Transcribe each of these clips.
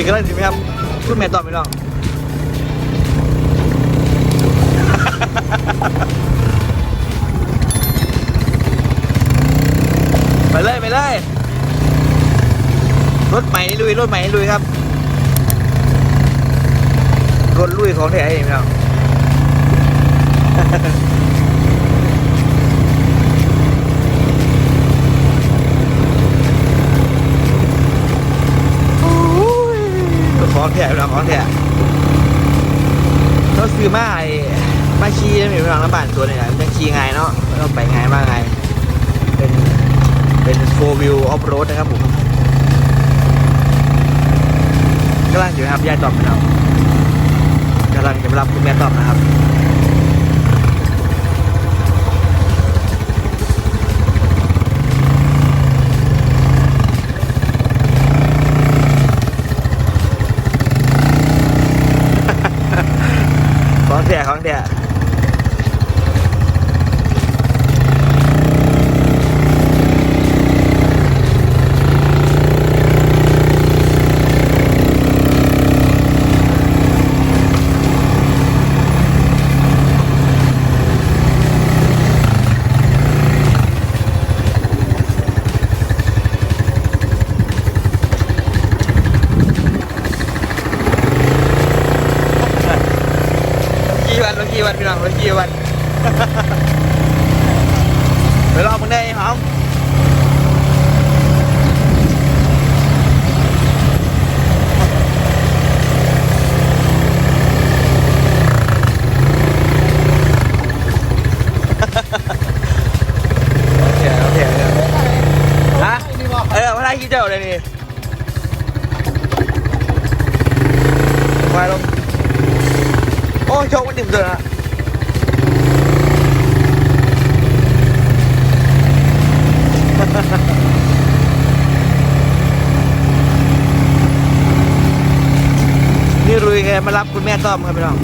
ยกันแล้วสิไหมครับคุณแม่ตอบพี่น้องไปเลยไปเลยรถใหม่ลุยรถใหม่ลุยครับรถลุยของแท้เองพี่น้อง ของแท้พี่น้องของแท้เราซื้อมาไอ้มาขี่มีพี่น้องน้ำบานตัวหนึงอะมันจะขี่ง่ายเนาะเราไปง่ายมากง่ายเป็นเป็นโฟวิวออฟโรดนะครับผมกำลังอยู่นะครับยายตอบพี่น้องกำลังจะรับคุณแม่ตอบนะครับ ของแท้ของแท้ กี่วันวันกี่วันพี่น้องวันกี่วัน ไปรอมึงได้ไอ้หอมโอเคโอเคโอเคฮะเออมาได้กี่เจ้าเลยนี่มาลง โอ้โชคมันดิ่มสุดละนี่รุยแกมารับคุณแม่ต้อมครับพี่น้อง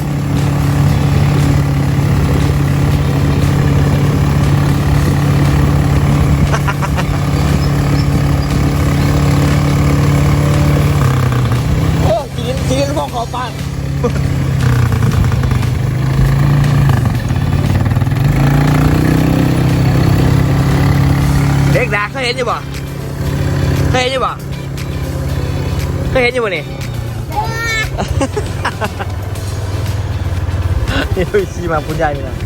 โอ้กินกินพวกขอปาน เด็กดักเคยเห็นอยู่บ่เคยเห็นอยู่บ่เคยเห็นอยู่บ่นี่นี่ดูชีมาคุณยายนี่นะ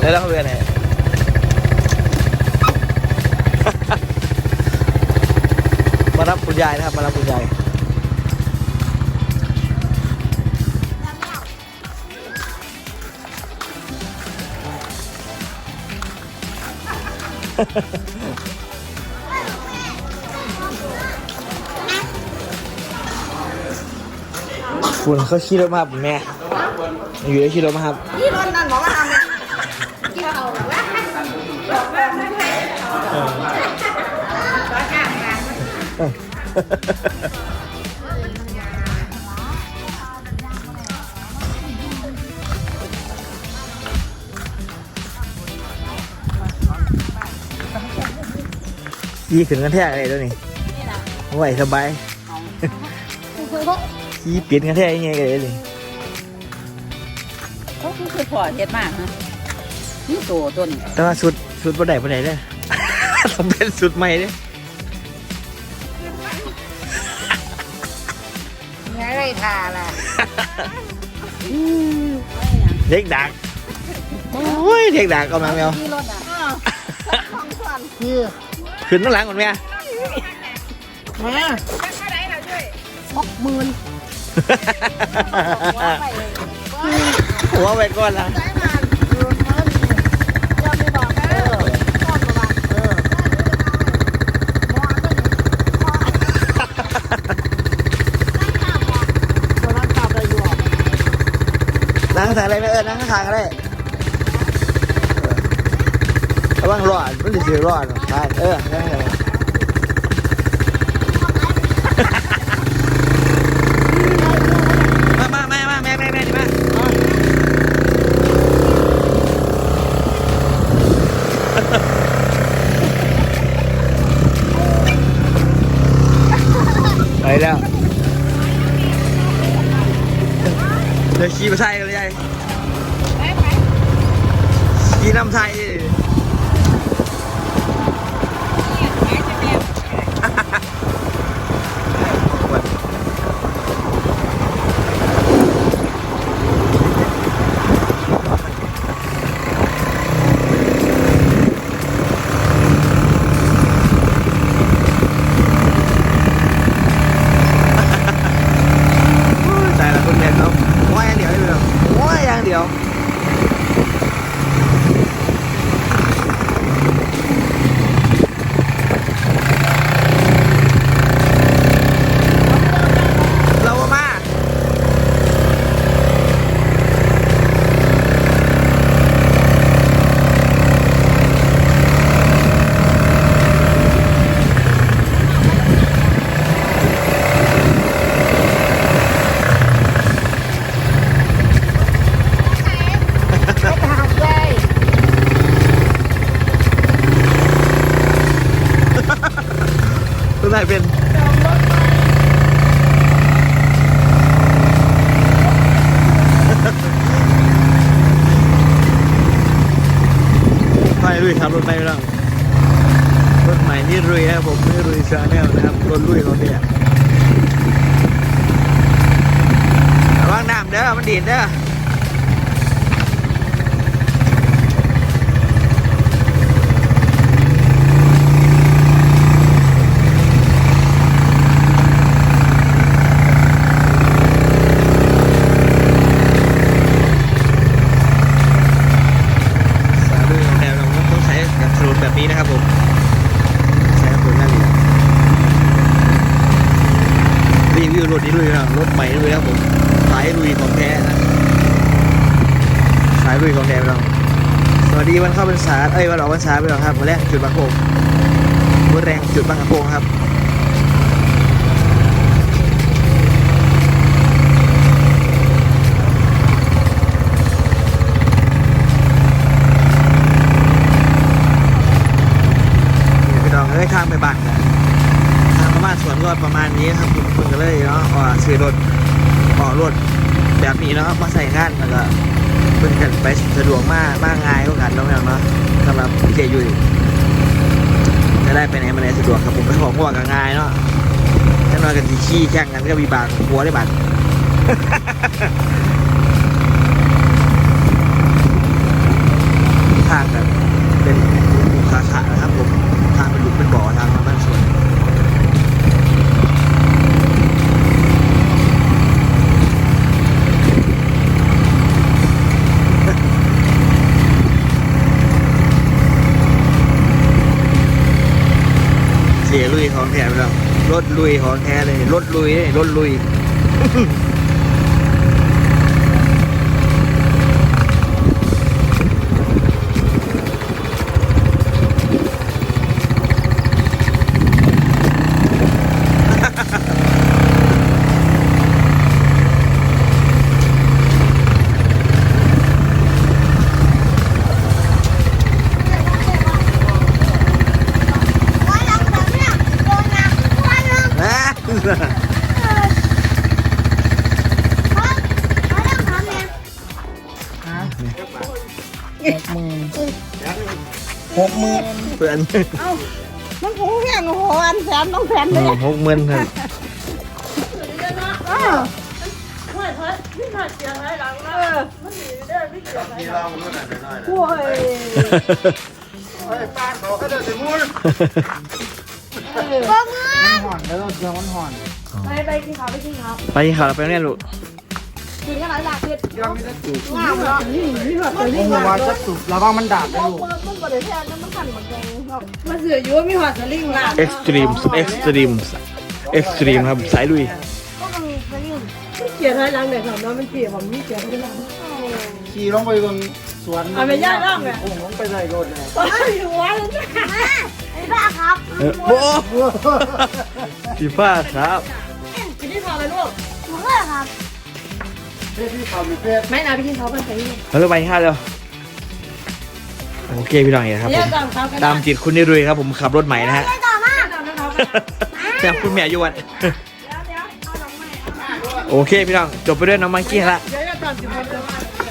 แล้วเราเรียนไหนมารับคุณยายนะครับมารับคุณยาย คุณเขาขี่รถมาครับแม่ อยู่ได้ขี่รถมาครับที่รถนั่นบอกว่าทำที่เราแบบว่าบอกว่าไม่ใช่ร้อยกลางงาน ขี่ขึ้นกันแทกอะไรตัวนี้ไหวสบายขี่เปลี่ยนกันแทกยังไงกันเลยนี่เขาคือพอเฮ็ดมากนะนี่โตต้นแต่ว่าสุดสุดบ่ได้บ่ได้เลยต้องเป็นสุดใหม่เลยไงไรทาล่ะเด็กดักโอ้ยเด็กดักกำลังแมวที่รถอะของส่วนคือ ขึ้นข้างหลังก่อนแม่มาหกหมื่นไปเลยหัวไปก่ะช้งานรถมันจะไม่บอกเออชอบประวัติเออมองก็อหัวนั้นกลับเลยอยู่นั่งทางอะไรไม่เออนั่งข้างๆก็ได้ ระวังรอดมันจะเสียรอดตายเออนั่นไงมามามามาแม่แม่แม่มาไปแล้วเดี๋ยวขี่ไปใส่กันเลยยายขี่นำไทย รถใหม่นี่รุยนะครับผมนี่รุยชาแนลนะครับรถลุยของเนี่ยระวังน้ำเด้อมันดีดเด้อสาลุยของแนวเราต้องใช้กับถนนแบบนี้นะครับผมใช้กับถนนนั่นเองรีวิวรถนี้ลุยนะรถใหม่ลุยนะครับผมสายลุยของแท้นะสายลุยของแท้เราสวัสดีวันเข้าพรรษาเอ้ยวันออกพรรษาไปแล้วครับวันแรกจุดบางโพงวันแรงจุดบางกระโพงครับพี่น้องเอ้ยข้ามไปบ้านนะทางไปบ้านสวนก็ประมาณนี้ครับคุณคุณก็เลยเนาะอ่าซื้อรถออกรถแบบนี้เนาะมาใส่งานแล้วก็ พิ่นกันไปสะดวกมากมากง่ายกว่ากันน้องเนาะสำหรับเจยุยจะได้ไปไหนมาไหนสะดวกครับผมไปของพวกกันง่ายเนาะแค่นอนกันที่ขี้แข่งกันก็มีบางหัวได้บัตร ทางแบบเป็นภูขาขานะครับผมทางเป็นหลุมเป็นบ่อทางมาบ้านสวน เสียลุยของแท้ไปแล้วรถลุยของแท้เลยรถลุยรถลุย หกหมื่นเพื่อนเอ้ามันหูแค่หนูอันแสนต้องแสนเลยหกหมื่นครับเออโอ้ยก็เงินห่อนแล้วเสือมันห่อนไปไปกินข้าวไปกินข้าวไปข่าวเราไปเนี่ยลูก กินกันหลายหลากเผ็ดยังไม่ได้สูบงามเนาะนี่นี่แบบโอ้โหว่าจะสูบระวังมันด่าบนะลูกมันบ่ได้แท้มันขันเหมือนกันครับมาเสืออยู่มีหอดสลิงล่ะเอ็กซ์ตรีมเอ็กซ์ตรีมเอ็กซ์ตรีมครับสายลุยก็มันเป็นเกียร์ท้ายหลังเด็กสามน้องมันเกียร์ผมมีเกียร์ท้ายหลังขี่ลงไปบนสวนเอาไปย่างร่องเลยโอ้ลงไปใส่รถเลยโอ้ยหัวเลยไอ้บ้าครับเออโอ้พี่ฟ้าครับกินที่พอเลยลูกหนูเลยครับ ไม่นะพี่ที่เขาเป็นใครมาเริ่มไปข้าวเร็วโอเคพี่น้องเห็นครับผเมตามจิตคุณนิรุยครับผมขับรถใหม่นะฮะ ต่อมาตามขากันแต่คุณแม่ยวนโอเคพี่น้องจบไปด้วยน้องมังกี้ละ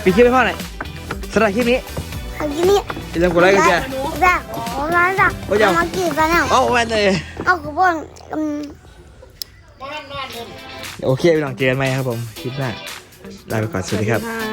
ปิดคลิปไห้พ่อหน่อยสำหรับคลิปนี้อันนี้อย่าลืกดไลค์กดแชร์แบบของร้านจากมากี่กันเนี่ยโอ้แม่เลยโอ้าขบวนอืม โอเคพี่น้องเจอกันไหมครับผมคลิปหน้า ลาไปก่อนสวัสดีครับ